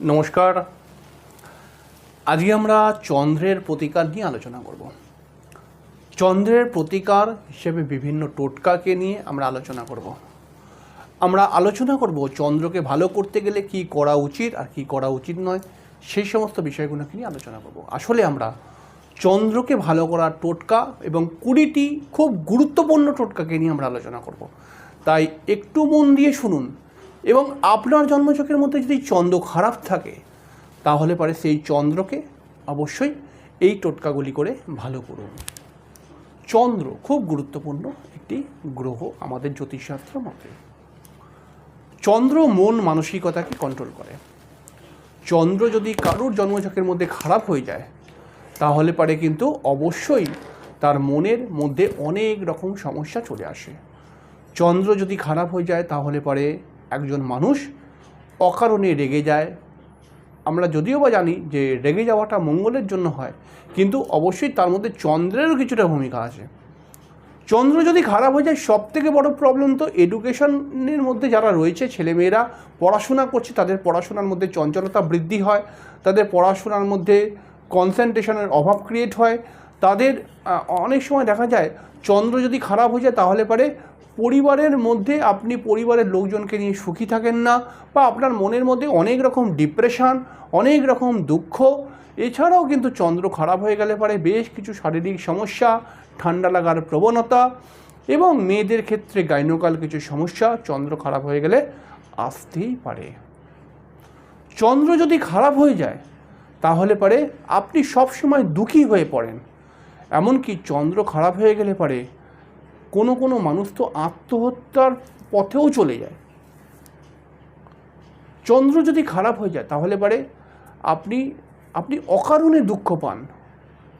নমস্কার। আজকে আমরা চন্দ্রের প্রতিকার নিয়ে আলোচনা করব। চন্দ্রের প্রতিকার হিসেবে বিভিন্ন টোটকাকে নিয়ে আমরা আলোচনা করব। আমরা আলোচনা করব চন্দ্রকে ভালো করতে গেলে কি করা উচিত আর কি করা উচিত নয়, সেই সমস্ত বিষয়গুলোকে নিয়ে আলোচনা করব। আসলে আমরা চন্দ্রকে ভালো করার টোটকা এবং কুড়িটি খুব গুরুত্বপূর্ণ টোটকাকে নিয়ে আমরা আলোচনা করব। তাই একটু মন দিয়ে শুনুন এবং আপনার জন্মচকের মধ্যে যদি চন্দ্র খারাপ থাকে, তাহলে পরে সেই চন্দ্রকে অবশ্যই এই টোটকাগুলি করে ভালো করুন। চন্দ্র খুব গুরুত্বপূর্ণ একটি গ্রহ আমাদের জ্যোতিষশাস্ত্র মতে। চন্দ্র মন মানসিকতাকে কন্ট্রোল করে। চন্দ্র যদি কারোর জন্মচকের মধ্যে খারাপ হয়ে যায়, তাহলে পারে কিন্তু অবশ্যই তার মনের মধ্যে অনেক রকম সমস্যা চলে আসে। চন্দ্র যদি খারাপ হয়ে যায়, তাহলে পরে একজন মানুষ অকারণে রেগে যায়। আমরা যদিও বা জানি যে রেগে যাওয়াটা মঙ্গলের জন্য হয়, কিন্তু অবশ্যই তার মধ্যে চন্দ্রেরও কিছুটা ভূমিকা আছে। চন্দ্র যদি খারাপ হয়ে যায় সব থেকে বড় প্রবলেম তো এডুকেশনের মধ্যে যারা রয়েছে, ছেলেমেয়েরা পড়াশোনা করছে, তাদের পড়াশোনার মধ্যে চঞ্চলতা বৃদ্ধি হয়, তাদের পড়াশোনার মধ্যে কনসেন্ট্রেশনের অভাব ক্রিয়েট হয়। তাদের অনেক সময় দেখা যায়, চন্দ্র যদি খারাপ হয়ে যায়, তাহলে পারে পরিবারের মধ্যে আপনি পরিবারের লোকজনকে নিয়ে সুখী থাকেন না বা আপনার মনের মধ্যে অনেক রকম ডিপ্রেশান অনেক রকম দুঃখ। এছাড়াও কিন্তু চন্দ্র খারাপ হয়ে গেলে পারে বেশ কিছু শারীরিক সমস্যা, ঠান্ডা লাগার প্রবণতা এবং মেয়েদের ক্ষেত্রে গাইনোকাল কিছু সমস্যা চন্দ্র খারাপ হয়ে গেলে আসতেই পারে। চন্দ্র যদি খারাপ হয়ে যায়, তাহলে পারে আপনি সবসময় দুঃখী হয়ে পড়েন। এমনকি চন্দ্র খারাপ হয়ে গেলে পারে কোনো কোনো মানুষ তো আত্মহত্যার পথেও চলে যায়। চন্দ্র যদি খারাপ হয়ে যায়, তাহলে পারে আপনি আপনি অকারণে দুঃখ পান।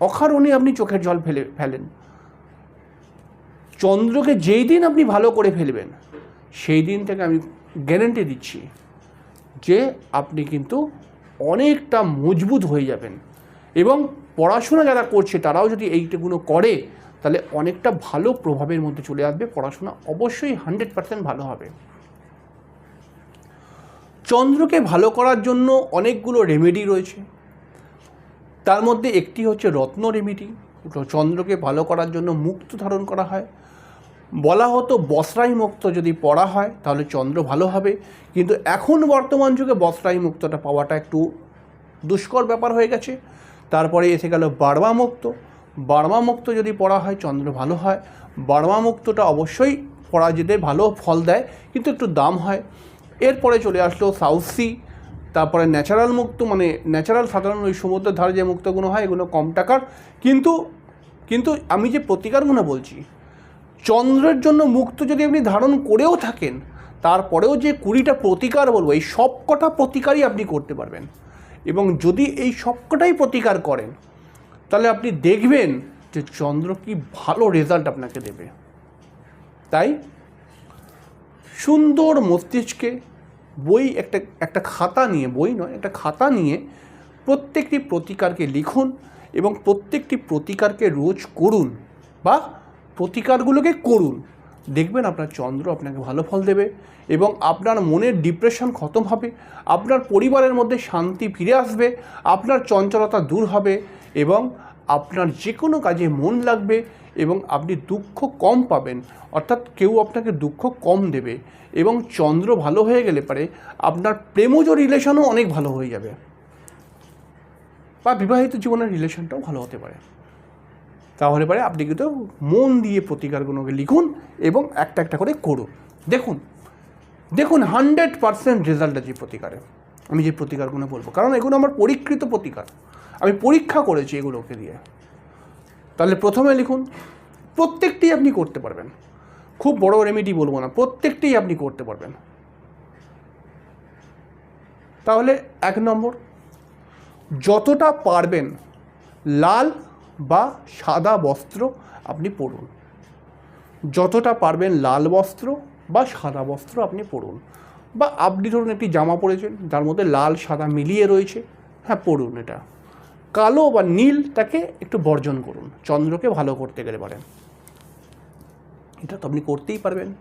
অকারণে আপনি চোখের জল ফেলে, ফেলেন। চন্দ্রকে যেই দিন আপনি ভালো করে ফেলবেন, সেই দিন থেকে আমি গ্যারেন্টি দিচ্ছি যে আপনি কিন্তু অনেকটা মজবুত হয়ে যাবেন। এবং পড়াশোনা যারা করছে, তারাও যদি এইগুলো করে তাহলে অনেকটা ভালো প্রভাবের মধ্যে চলে আসবে, পড়াশোনা অবশ্যই হান্ড্রেড পার্সেন্ট ভালো হবে। চন্দ্রকে ভালো করার জন্য অনেকগুলো রেমেডি রয়েছে। তার মধ্যে একটি হচ্ছে রত্ন রেমেডি চন্দ্রকে ভালো করার জন্য মুক্ত ধারণ করা হয়। বলা হতো বস্ত্রাই মুক্ত যদি পড়া হয়, তাহলে চন্দ্র ভালো হবে। কিন্তু এখন বর্তমান যুগে বস্ত্রাই মুক্তটা পাওয়াটা একটু দুষ্কর ব্যাপার হয়ে গেছে। তারপরে এসে গেল বাড়বা মুক্ত বাড়বা মুক্ত যদি পড়া হয়, চন্দ্র ভালো হয়। বাড়বা মুক্তটা অবশ্যই পড়া যেতে ভালো ফল দেয়, কিন্তু একটু দাম হয়। এরপরে চলে আসলো সাউথ সি, তারপরে ন্যাচারাল মুক্ত মানে ন্যাচারাল সাধারণ ওই সমুদ্রের ধারে যে মুক্তগুলো হয়, এগুলো কম টাকার। কিন্তু কিন্তু আমি যে প্রতিকারগুলো বলছি, চন্দ্রের জন্য মুক্ত যদি আপনি ধারণ করেও থাকেন, তারপরেও যে কুড়িটা প্রতিকার বলব, এই সবকটা প্রতিকারই আপনি করতে পারবেন। এবং যদি এই সবকটাই প্রতিকার করেন তাহলে আপনি দেখবেন যে চন্দ্র কি ভালো রেজাল্ট আপনাকে দেবে। তাই সুন্দর মস্তিষ্কে বই একটা একটা খাতা নিয়ে, বই নয়, একটা খাতা নিয়ে প্রত্যেকটি প্রতিকারকে লিখুন এবং প্রত্যেকটি প্রতিকারকে রোজ করুন বা প্রতিকারগুলোকে করুন। দেখবেন আপনার চন্দ্র আপনাকে ভালো ফল দেবে এবং আপনার মনের ডিপ্রেশন খতম হবে, আপনার পরিবারের মধ্যে শান্তি ফিরে আসবে, আপনার চঞ্চলতা দূর হবে এবং আপনার যে কোনো কাজে মন লাগবে এবং আপনি দুঃখ কম পাবেন। অর্থাৎ কেউ আপনাকে দুঃখ কম দেবে এবং চন্দ্র ভালো হয়ে গেলে পারে আপনার প্রেমজ রিলেশনও অনেক ভালো হয়ে যাবে। বা বিবাহিত জীবনের রিলেশনটাও ভালো হতে পারে। তাহলে পরে আপনি কিন্তু মন দিয়ে প্রতিকারগুলোকে লিখুন এবং একটা একটা করে করুন। দেখুন দেখুন হান্ড্রেড পারসেন্ট রেজাল্ট আছে প্রতিকারে। আমি যে প্রতিকারগুলো বলব, কারণ এগুলো আমার পরীক্ষিত প্রতিকার। আমি পরীক্ষা করেছি এগুলোকে দিয়ে। তাহলে প্রথমে লিখুন, প্রত্যেকটি আপনি করতে পারবেন। খুব বড় রেমেডি বলব না প্রত্যেকটি আপনি করতে পারবেন। তাহলে এক নম্বর, যতটা পারবেন লাল বা সাদা বস্ত্র আপনি পরুন। যতটা পারবেন লাল বস্ত্র বা সাদা বস্ত্র আপনি পরুন। বা আপনি ধরুন একটি জামা পরেছেন, যার মধ্যে লাল, সাদা মিলিয়ে রয়েছে হ্যাঁ পরুন এটা। কালো বা নীলটাকে একটু বর্জন করুন, চন্দ্রকে ভালো করতে গেলে পারেন। এটা তো আপনি করতেই পারবেন।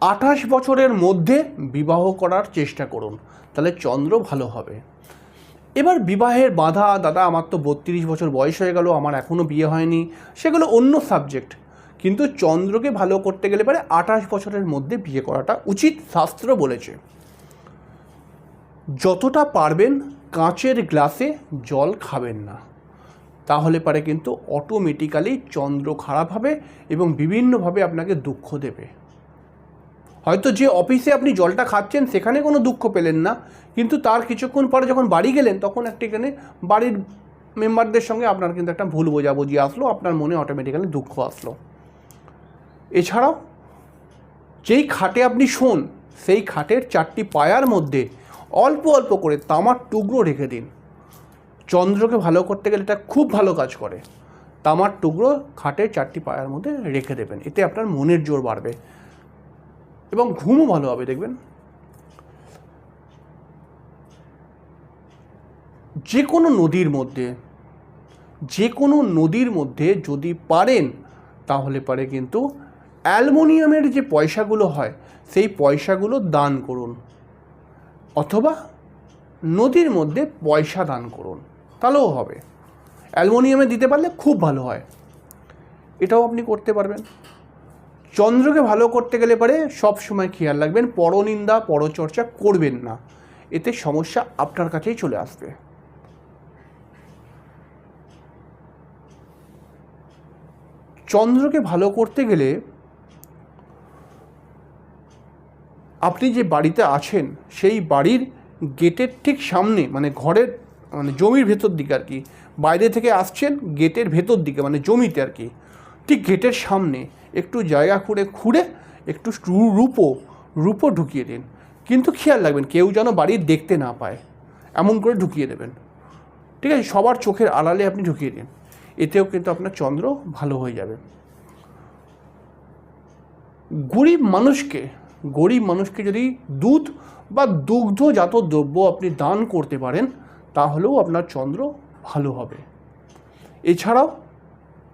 আঠাশ বছরের মধ্যে বিবাহ করার চেষ্টা করুন, তাহলে চন্দ্র ভালো হবে। এবার বিবাহের বাধা, দাদা, আমার তো বত্রিশ বছর বয়স হয়ে গেল, আমার এখনও বিয়ে হয়নি, সেগুলো অন্য সাবজেক্ট কিন্তু চন্দ্রকে ভালো করতে গেলে পরে আঠাশ বছরের মধ্যে বিয়ে করাটা উচিত শাস্ত্র বলেছে। যতটা পারবেন কাঁচের গ্লাসে জল খাবেন না। তাহলে পারে কিন্তু অটোমেটিক্যালি চন্দ্র খারাপ হবে এবং বিভিন্নভাবে আপনাকে দুঃখ দেবে। হয়তো যে অফিসে আপনি জলটা খাচ্ছেন, সেখানে কোনো দুঃখ পেলেন না। কিন্তু তার কিছুক্ষণ পরে যখন বাড়ি গেলেন, তখন একটা এখানে বাড়ির মেম্বারদের সঙ্গে আপনার কিন্তু একটা ভুল বোঝাবুঝি আসলো, আপনার মনে অটোমেটিক্যালি দুঃখ আসলো। এছাড়াও, যেই খাটে আপনি শোন, সেই খাটের চারটি পায়ার মধ্যে অল্প অল্প করে তামার টুকরো রেখে দিন। চন্দ্রকে ভালো করতে গেলে এটা খুব ভালো কাজ করে। তামার টুকরো খাটের চারটি পায়ার মধ্যে রেখে দেবেন, এতে আপনার মনের জোর বাড়বে। এবং ঘুমও ভালো হবে, দেখবেন। যে কোনো নদীর মধ্যে যে কোনো নদীর মধ্যে যদি পারেন, তাহলে পারে কিন্তু অ্যালমোনিয়ামের যে পয়সাগুলো হয়, সেই পয়সাগুলো দান করুন। অথবা নদীর মধ্যে পয়সা দান করুন, তাহলেও হবে। অ্যালমোনিয়ামে দিতে পারলে খুব ভালো হয়। এটাও আপনি করতে পারবেন। চন্দ্রকে ভালো করতে গেলে পারে সব সময় খেয়াল রাখবেন, পরনিন্দা, পরচর্চা করবেন না। এতে সমস্যা আপনার কাছেই চলে আসবে। চন্দ্রকে ভালো করতে গেলে আপনি যে বাড়িতে আছেন, সেই বাড়ির গেটের ঠিক সামনে মানে ঘরের মানে জমির ভেতর দিকে আর কি, বাইরে থেকে আসছেন গেটের ভেতর দিকে মানে জমিতে আর কি, ঠিক গেটের সামনে একটু জায়গা খুঁড়ে খুঁড়ে একটু রূপো রূপো ঢুকিয়ে দিন। কিন্তু খেয়াল রাখবেন, কেউ যেন বাড়ির দেখতে না পায়, এমন করে ঢুকিয়ে দেবেন। ঠিক আছে, সবার চোখের আড়ালে আপনি ঢুকিয়ে দিন। এতেও কিন্তু আপনার চন্দ্র ভালো হয়ে যাবে। গরিব মানুষকে গরিব মানুষকে যদি দুধ বা দুগ্ধজাত দ্রব্য আপনি দান করতে পারেন, তাহলেও আপনার চন্দ্র ভালো হবে। এছাড়াও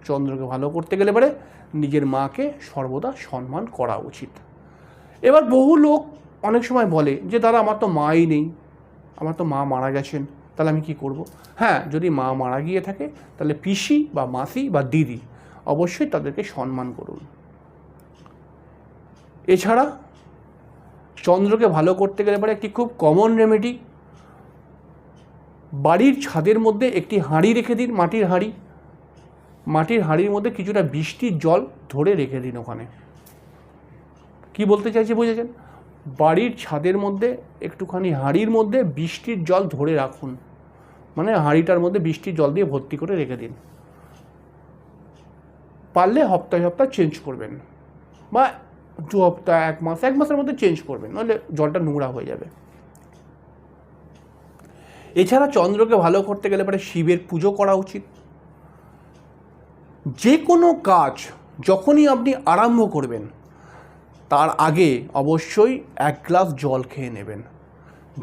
চন্দ্রকে ভালো করতে গেলে পারে নিজের মাকে সর্বদা সম্মান করা উচিত। এবার বহু লোক অনেক সময় বলে যে, দাদা, আমার তো মাই নেই, আমার তো মা মারা গেছেন, তাহলে আমি কি করব? হ্যাঁ যদি মা মারা গিয়ে থাকে, তাহলে পিসি বা মাসি বা দিদি অবশ্যই তাদেরকে সম্মান করুন। এছাড়া চন্দ্রকে ভালো করতে গেলে পরে একটি খুব কমন রেমেডি বাড়ির ছাদের মধ্যে একটি হাঁড়ি রেখে দিন, মাটির হাঁড়ি। মাটির হাঁড়ির মধ্যে কিছুটা বৃষ্টির জল ধরে রেখে দিন ওখানে। কি বলতে চাইছি বুঝেছেন? বাড়ির ছাদের মধ্যে, একটুখানি হাঁড়ির মধ্যে বৃষ্টির জল ধরে রাখুন। মানে হাঁড়িটার মধ্যে বৃষ্টির জল দিয়ে ভর্তি করে রেখে দিন। পারলে হপ্তাহে হপ্তাহ চেঞ্জ করবেন। বা দু হপ্তাহ এক মাস, এক মাসের মধ্যে চেঞ্জ করবেন নাহলে জলটা নোংরা হয়ে যাবে। এছাড়া চন্দ্রকে ভালো করতে গেলে পরে শিবের পুজো করা উচিত। যে কোনো কাজ যখনই আপনি আরম্ভ করবেন, তার আগে অবশ্যই এক গ্লাস জল খেয়ে নেবেন।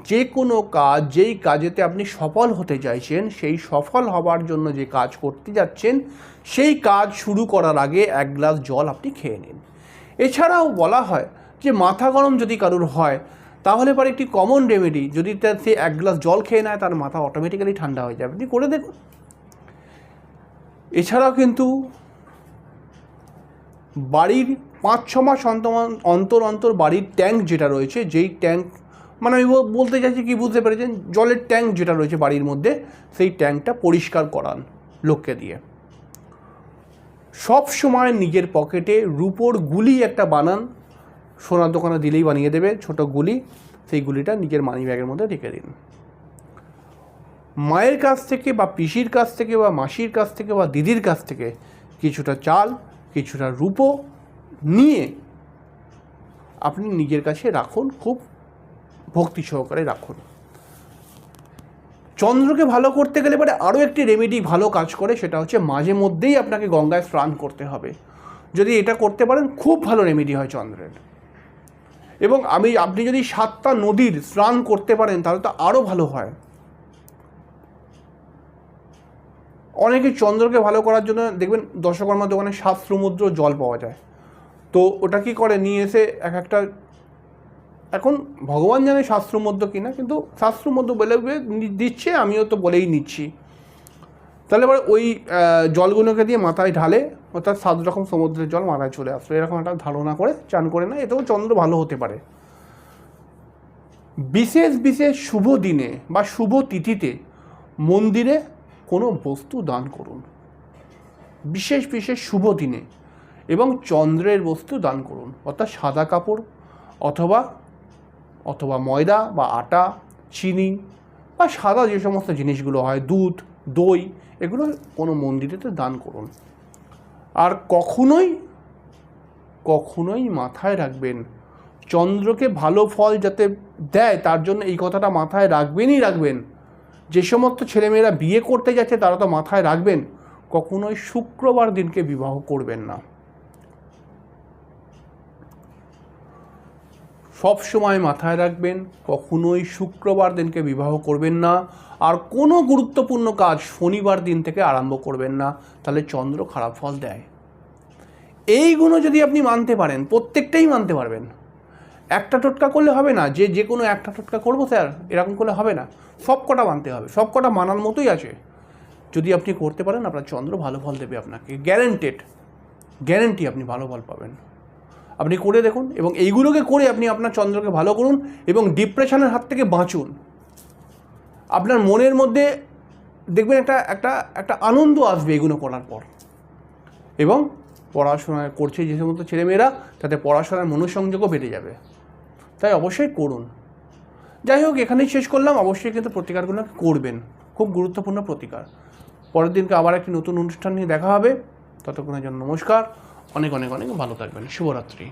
যে কোনো কাজ, যেই কাজেতে আপনি সফল হতে চাইছেন, সেই সফল হবার জন্য যে কাজ করতে যাচ্ছেন, সেই কাজ শুরু করার আগে এক গ্লাস জল আপনি খেয়ে নিন। এছাড়াও বলা হয় যে, মাথা গরম যদি কারুর হয়, তাহলে পরে একটি কমন রেমেডি যদি তার সে এক গ্লাস জল খেয়ে নেয়, তার মাথা অটোমেটিক্যালি ঠান্ডা হয়ে যাবে। আপনি করে দেখুন। এছাড়াও কিন্তু বাড়ির পাঁচ, ছ মাস অন্তর অন্তর বাড়ির ট্যাঙ্ক যেটা রয়েছে, যেই ট্যাঙ্ক মানে আমি বলতে চাইছি কি বুঝতে পেরেছেন? জলের ট্যাঙ্ক যেটা রয়েছে বাড়ির মধ্যে, সেই ট্যাঙ্কটা পরিষ্কার করান লোককে দিয়ে। সব সময় নিজের পকেটে রুপোর গুলি একটা বানান, সোনার দোকানে দিলেই বানিয়ে দেবে, ছোট গুলি, সেই গুলিটা নিজের মানি ব্যাগের মধ্যে রেখে দিন। মায়ের কাছ থেকে বা পিসির কাছ থেকে বা মাসির কাছ থেকে বা দিদির কাছ থেকে কিছুটা চাল, কিছুটা রূপো নিয়ে আপনি নিজের কাছে রাখুন, খুব ভক্তি সহকারে রাখুন। চন্দ্রকে ভালো করতে গেলে পরে আরও একটি রেমেডি ভালো কাজ করে, সেটা হচ্ছে মাঝে মধ্যেই আপনাকে গঙ্গায় স্নান করতে হবে। যদি এটা করতে পারেন, খুব ভালো রেমেডি হয় চন্দ্রের। এবং আমি, আপনি যদি সাতটা নদীর স্নান করতে পারেন, তাহলে তো আরও ভালো হয়। অনেকে চন্দ্রকে ভালো করার জন্য দেখবেন দশকর্মার দোকানে সাত সমুদ্র জল পাওয়া যায়। তো ওটা কি করে? নিয়ে এসে এক একটা এখন ভগবান জানে শাস্ত্র মধ্য কিনা, কিন্তু শাস্ত্র মধ্য বলে বলে দিচ্ছে, আমিও তো বলেই নিচ্ছি। তাহলে এবার ওই জলগুলোকে দিয়ে মাথায় ঢালে, অর্থাৎ সাত রকম সমুদ্রের জল মাথায় চলে আসলো এরকম একটা ধারণা করে, চান করে না এতেও চন্দ্র ভালো হতে পারে। বিশেষ বিশেষ শুভ দিনে বা শুভ তিথিতে মন্দিরে কোনো বস্তু দান করুন। বিশেষ বিশেষ শুভ দিনে এবং চন্দ্রের বস্তু দান করুন, অর্থাৎ সাদা কাপড় অথবা অথবা ময়দা বা আটা, চিনি বা সাদা যে সমস্ত জিনিসগুলো হয়, দুধ, দই, এগুলো কোনো মন্দিরেতে দান করুন। আর কখনোই কখনোই মাথায় রাখবেন, চন্দ্রকে ভালো ফল যাতে দেয়, তার জন্য এই কথাটা মাথায় রাখবেনই রাখবেন। যে সমস্ত ছেলেমেয়েরা বিয়ে করতে যাচ্ছে, তারা তো মাথায় রাখবেন, কখনোই শুক্রবার দিনকে বিবাহ করবেন না। সব সময় মাথায় রাখবেন, কখনোই শুক্রবার দিনকে বিবাহ করবেন না। আর কোনো গুরুত্বপূর্ণ কাজ শনিবার দিন থেকে আরম্ভ করবেন না, তাহলে চন্দ্র খারাপ ফল দেয়। এইগুলো যদি আপনি মানতে পারেন, প্রত্যেকটাই মানতে পারবেন। একটা টোটকা করলে হবে না, যে যে কোনো একটা টোটকা করব স্যার, এরকম করলে হবে না। সব কটা মানতে হবে, সব কটা মানার মতোই আছে। যদি আপনি করতে পারেন, আপনার চন্দ্র ভালো ফল দেবে আপনাকে গ্যারেন্টেড গ্যারেন্টি আপনি ভালো ফল পাবেন। আপনি করে দেখুন, এবং এইগুলোকে করে আপনি আপনার চন্দ্রকে ভালো করুন, এবং ডিপ্রেশনের হাত থেকে বাঁচুন। আপনার মনের মধ্যে দেখবেন একটা একটা একটা আনন্দ আসবে এগুলো করার পর। এবং পড়াশোনা করছে যে সমস্ত ছেলেমেয়েরা, তাতে পড়াশোনার মনোসংযোগও বেড়ে যাবে। তাই অবশ্যই করুন। যাই হোক, এখানেই শেষ করলাম। অবশ্যই কিন্তু প্রতিকারগুলো করবেন। খুব গুরুত্বপূর্ণ প্রতিকার। পরের দিনকে আবার একটি নতুন অনুষ্ঠান নিয়ে দেখা হবে। ততক্ষণের জন্য নমস্কার। অনেক অনেক অনেক ভালো থাকবেন। শুভরাত্রি।